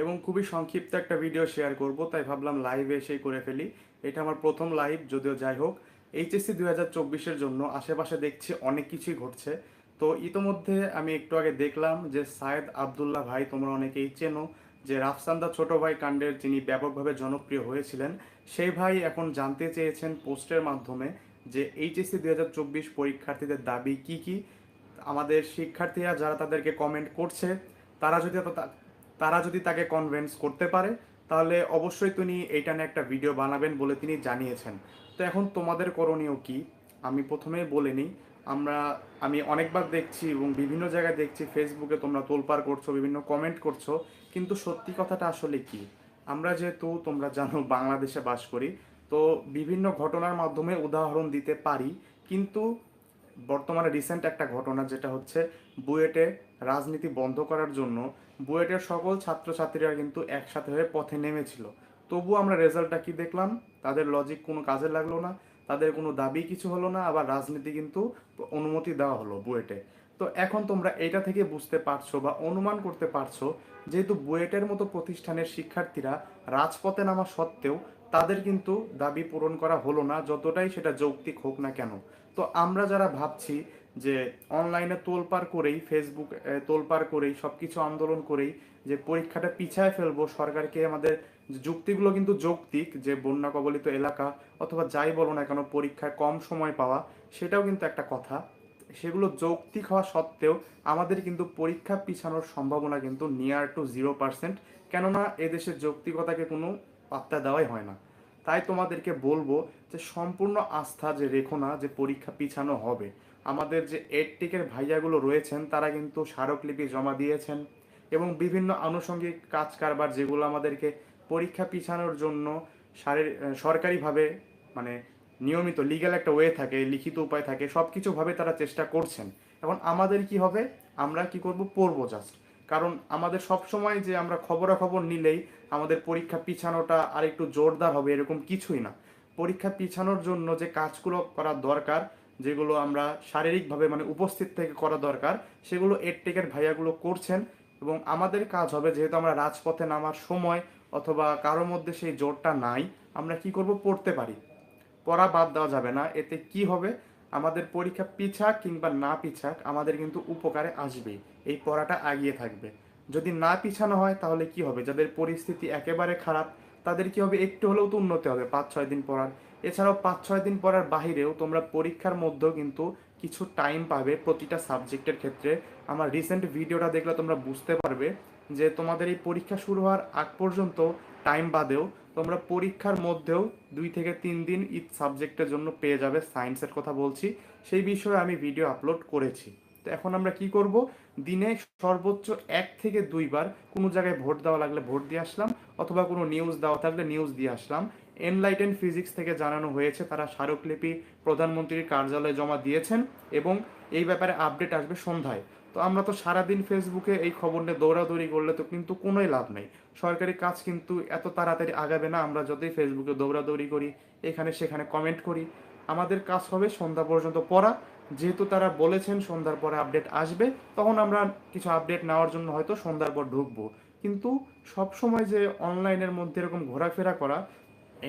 এবং খুবই সংক্ষিপ্ত একটা ভিডিও শেয়ার করব, তাই ভাবলাম লাইভে এসেই করে ফেলি। এটা আমার প্রথম লাইভ যদিও যাই হোক। এইচএসসি দুই হাজার চব্বিশের জন্য আশেপাশে দেখছি অনেক কিছুই ঘটছে। তো ইতোমধ্যে আমি একটু আগে দেখলাম যে সায়েদ আবদুল্লাহ ভাই, তোমরা অনেকেই চেনো, যে রাফসান্দা ছোট ভাই কাণ্ডের যিনি ব্যাপকভাবে জনপ্রিয় হয়েছিলেন, সেই ভাই এখন জানতে চেয়েছেন পোস্টের মাধ্যমে যে এইচএসসি দুই হাজার চব্বিশ পরীক্ষার্থীদের দাবি কি কি। আমাদের শিক্ষার্থীরা যারা তাদেরকে কমেন্ট করছে, তারা যদি তারা যদি তাকে কনভেন্স করতে পারে, তাহলে অবশ্যই তিনি এইটা নিয়ে একটা ভিডিও বানাবেন বলে তিনি জানিয়েছেন। তো এখন তোমাদের করণীয় কি? আমি প্রথমেই বলে নিই, আমরা, আমি অনেকবার দেখছি এবং বিভিন্ন জায়গায় দেখছি ফেসবুকে তোমরা তোলপাড় করছ, বিভিন্ন কমেন্ট করছ, কিন্তু সত্যি কথাটা আসলে কি? আমরা যেহেতু, তোমরা জানো, বাংলাদেশে বাস করি, তো বিভিন্ন ঘটনার মাধ্যমে উদাহরণ দিতে পারি, কিন্তু বর্তমানে রিসেন্ট একটা ঘটনা যেটা হচ্ছে, বুয়েটে রাজনীতি বন্ধ করার জন্য বুয়েটের সকল ছাত্রছাত্রীরা কিন্তু একসাথে হয়ে পথে নেমেছিল। তবুও আমরা রেজাল্টটা কি দেখলাম? তাদের লজিক কোনো কাজে লাগল না। তাদের কোনো দাবি কিছু হলো না। আবার রাজনীতি কিন্তু অনুমতি দেওয়া হলো বুয়েটে। তো এখন তোমরা এটা থেকে বুঝতে পারছ বা অনুমান করতে পারছ, যেহেতু বুয়েটের মতো প্রতিষ্ঠানের শিক্ষার্থীরা রাজপথে নামা সত্ত্বেও তাদের কিন্তু দাবি পূরণ করা হলো না, যতটাই সেটা যৌক্তিক হোক না কেন। তো আমরা যারা ভাবছি যে অনলাইনে তোলপার করেই ফেসবুক এ, তোলপার করেই সব কিছু আন্দোলন করেই যে পরীক্ষাটা পিছায় ফেলব সরকারকে আমাদের যুক্তিগুলো কিন্তু যৌক্তিক যে বন্যা কবলিত এলাকা অথবা যাই বলো না কেন পরীক্ষায় কম সময় পাওয়া সেটাও কিন্তু একটা কথা। সেগুলো যৌক্তিক হওয়া সত্ত্বেও আমাদের কিন্তু পরীক্ষা পিছানোর সম্ভাবনা কিন্তু নিয়ার টু জিরো পার্সেন্ট কেননা এদেশের যৌক্তিকতাকে কোনো পাত্তা দেওয়াই হয় না। তাই তোমাদেরকে বলব যে সম্পূর্ণ আস্থা যে রেখো না যে পরীক্ষা পিছানো হবে। আমাদের যে এডটিকের ভাইয়াগুলো রয়েছেন, তারা কিন্তু স্মারকলিপি জমা দিয়েছেন এবং বিভিন্ন আনুষঙ্গিক কাজ কারবার যেগুলো আমাদেরকে পরীক্ষা পিছানোর জন্য সরকারিভাবে মানে নিয়মিত লিগ্যাল একটা ওয়ে থাকে, লিখিত উপায় থাকে সব কিছুভাবে তারা চেষ্টা করছেন। এখন আমাদের কি হবে? আমরা কি করব? পড়ব জাস্ট কারণ আমাদের সব সময় যে আমরা খবরাখবর নিলেই আমাদের পরীক্ষা পিছানোটা আর একটু জোরদার হবে, এরকম কিছুই না। পরীক্ষা পিছানোর জন্য যে কাজগুলো করা দরকার যেগুলো আমরা শারীরিকভাবে মানে উপস্থিত থেকে করা দরকার, সেগুলো এডটেকের ভাইয়াগুলো করছেন এবং আমাদের কাজ হবে, যেহেতু আমরা রাজপথে নামার সময় অথবা কারোর মধ্যে সেই জোরটা নাই, আমরা কি করব পড়তে পারি। পড়া বাদ দেওয়া যাবে না, এতে কি হবে? আমাদের পরীক্ষা পিছাক কিংবা না পিছাক আমাদের কিন্তু উপকারে আসবেই, এই পড়াটা আগিয়ে থাকবে। যদি না পিছানো হয় তাহলে কি হবে? যাদের পরিস্থিতি একেবারে খারাপ, তাদের কি হবে? একটু হলেও তো উন্নতি হবে পাঁচ ছয় দিন পড়ার। এছাড়াও পাঁচ ছয় দিন পড়ার বাহিরেও তোমরা পরীক্ষার মধ্যেও কিন্তু কিছু টাইম পাবে প্রতিটা সাবজেক্টের ক্ষেত্রে। আমার রিসেন্ট ভিডিওটা দেখলে তোমরা বুঝতে পারবে যে তোমাদের এই পরীক্ষা শুরু হওয়ার আগ পর্যন্ত টাইম বাদেও তোমরা পরীক্ষার মধ্যেও দুই থেকে তিন দিন ইচ সাবজেক্টের জন্য পেয়ে যাবে সায়েন্সের কথা বলছি। সেই বিষয়ে আমি ভিডিও আপলোড করেছি। তো এখন আমরা কি করব? দিনে সর্বোচ্চ এক থেকে দুইবার কোনো জায়গায় ভোট দেওয়া লাগলে ভোট দিয়ে আসলাম, অথবা কোনো নিউজ দেওয়া থাকলে নিউজ দিয়ে আসলাম। এনলাইটেন ফিজিক্স থেকে জানানো হয়েছে, তারা স্মারকলিপি প্রধানমন্ত্রীর কার্যালয়ে জমা দিয়েছেন এবং এই ব্যাপারে আপডেট আসবে সন্ধ্যায়। তো আমরা তো সারাদিন ফেসবুকে এই খবর নিয়ে দৌড়াদৌড়ি করলে তো কিন্তু কোনোই লাভ নেই। সরকারি কাজ কিন্তু এত তাড়াতাড়ি আগাবে না, আমরা যতই ফেসবুকে দৌড়াদৌড়ি করি, এখানে সেখানে কমেন্ট করি। আমাদের কাজ হবে সন্ধ্যা পর্যন্ত পড়া। যেহেতু তারা বলেছেন সন্ধ্যার পরে আপডেট আসবে, তখন আমরা কিছু আপডেট নেওয়ার জন্য হয়তো সন্ধ্যার পর ঢুকবো। কিন্তু সব সময় যে অনলাইনের মধ্যে এরকম ঘোরাফেরা করা,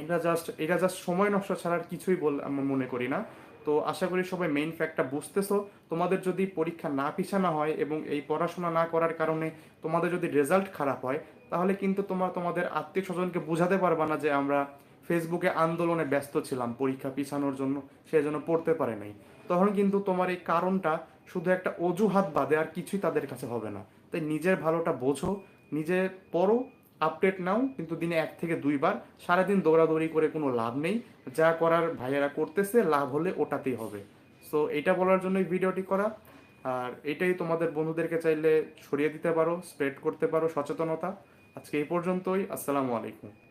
এটা জাস্ট এটা জাস্ট সময় নষ্ট ছাড়া আর কিছুই বল, আমি মনে করি না। তো আশা করি সবাই মেইন ফ্যাক্টটা বুঝতেছো। তোমাদের যদি পরীক্ষা না পিছানো হয় এবং এই পড়াশোনা না করার কারণে তোমাদের যদি রেজাল্ট খারাপ হয়, তাহলে কিন্তু তোমরা তোমাদের আত্মীয় স্বজনকে বোঝাতে পারবা না যে আমরা ফেসবুকে আন্দোলনে ব্যস্ত ছিলাম, পরীক্ষা পিছানোর জন্য সেই জন্য পড়তে পারে নাই। তখন কিন্তু তোমার এই কারণটা শুধু একটা অজুহাত বাদে আর কিছুই তাদের কাছে হবে না। তাই নিজের ভালোটা বোঝো, নিজে পড়ো আপডেট নাও, কিন্তু দিনে এক থেকে দুইবার, সারাদিন দৌড়াদৌড়ি করে কোনো লাভ নেই। যা করার ভাইয়েরা করতেছে, লাভ হলে ওটাতেই হবে। সো এটা বলার জন্যই ভিডিওটি করা। আর এটাই তোমাদের বন্ধুদেরকে চাইলে ছড়িয়ে দিতে পারো স্প্রেড করতে পারো সচেতনতা। আজকে এই পর্যন্তই, আসসালামু আলাইকুম।